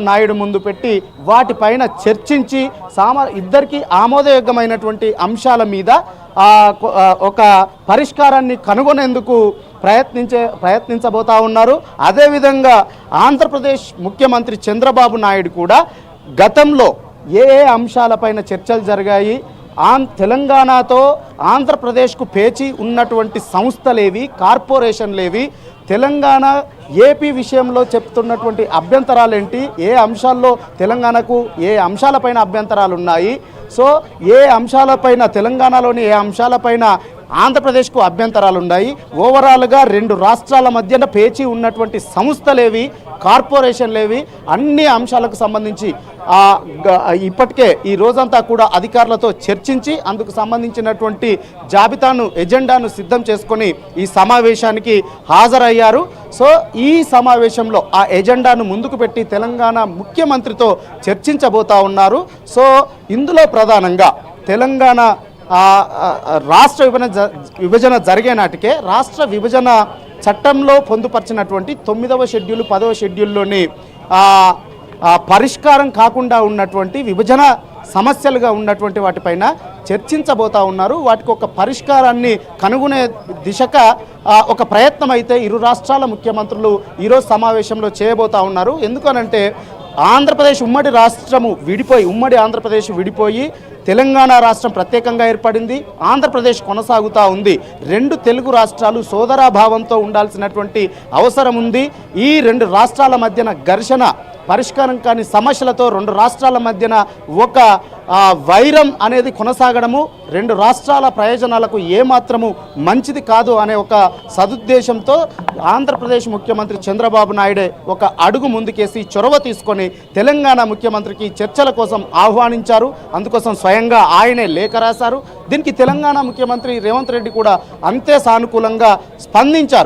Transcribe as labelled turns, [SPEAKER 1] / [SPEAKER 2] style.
[SPEAKER 1] నాయుడు ముందు పెట్టి వాటిపైన చర్చించి సామ ఇద్దరికి ఆమోదయోగ్యమైనటువంటి అంశాల మీద ఒక పరిష్కారాన్ని కనుగొనేందుకు ప్రయత్నించే ప్రయత్నించబోతా ఉన్నారు. అదేవిధంగా ఆంధ్రప్రదేశ్ ముఖ్యమంత్రి చంద్రబాబు నాయుడు కూడా గతంలో ఏ ఏ అంశాలపైన చర్చలు జరిగాయి ఆం తెలంగాణతో ఆంధ్రప్రదేశ్కు పేచి ఉన్నటువంటి సంస్థలేవి కార్పొరేషన్లేవి తెలంగాణ ఏపీ విషయంలో చెప్తున్నటువంటి అభ్యంతరాలేంటి? ఏ అంశాల్లో తెలంగాణకు ఏ అంశాలపైన అభ్యంతరాలు ఉన్నాయి సో ఏ అంశాలపైన తెలంగాణలోని ఏ అంశాలపైన ఆంధ్రప్రదేశ్కు అభ్యంతరాలు ఉన్నాయి ఓవరాల్గా రెండు రాష్ట్రాల మధ్యన పేచి ఉన్నటువంటి సంస్థలేవి కార్పొరేషన్లేవి అన్ని అంశాలకు సంబంధించి ఇప్పటికే ఈ రోజంతా కూడా అధికారులతో చర్చించి అందుకు సంబంధించినటువంటి జాబితాను ఎజెండాను సిద్ధం చేసుకొని ఈ సమావేశానికి హాజరయ్యారు. సో ఈ సమావేశంలో ఆ ఎజెండాను ముందుకు పెట్టి తెలంగాణ ముఖ్యమంత్రితో చర్చించబోతా ఉన్నారు. సో ఇందులో ప్రధానంగా తెలంగాణ రాష్ట్ర విభజన జ- విభజన జరిగే నాటికే రాష్ట్ర విభజన చట్టంలో పొందుపరిచినటువంటి తొమ్మిదవ షెడ్యూల్ పదవ షెడ్యూల్లోని పరిష్కారం కాకుండా ఉన్నటువంటి విభజన సమస్యలుగా ఉన్నటువంటి వాటిపైన చర్చించబోతా ఉన్నారు. వాటికి ఒక పరిష్కారాన్ని కనుగొనే దిశగా ఒక ప్రయత్నం అయితే ఇరు రాష్ట్రాల ముఖ్యమంత్రులు ఈరోజు సమావేశంలో చేయబోతా ఉన్నారు. ఎందుకనంటే ఆంధ్రప్రదేశ్ ఉమ్మడి రాష్ట్రము విడిపోయి ఉమ్మడి ఆంధ్రప్రదేశ్ విడిపోయి తెలంగాణ రాష్ట్రం ప్రత్యేకంగా ఏర్పడింది ఆంధ్రప్రదేశ్ కొనసాగుతూ ఉంది. రెండు తెలుగు రాష్ట్రాలు సోదరాభావంతో ఉండాల్సినటువంటి అవసరం ఉంది. ఈ రెండు రాష్ట్రాల మధ్యన ఘర్షణ పరిష్కారం కాని సమస్యలతో రెండు రాష్ట్రాల మధ్యన ఒక వైరం అనేది కొనసాగడము రెండు రాష్ట్రాల ప్రయోజనాలకు ఏమాత్రము మంచిది కాదు అనే ఒక సదుద్దేశంతో ఆంధ్రప్రదేశ్ ముఖ్యమంత్రి చంద్రబాబు నాయుడే ఒక అడుగు ముందుకేసి చొరవ తీసుకొని తెలంగాణ ముఖ్యమంత్రికి చర్చల కోసం ఆహ్వానించారు. అందుకోసం స్వయంగా ఆయనే లేఖ రాశారు. దీనికి తెలంగాణ ముఖ్యమంత్రి రేవంత్ రెడ్డి కూడా అంతే సానుకూలంగా స్పందించారు.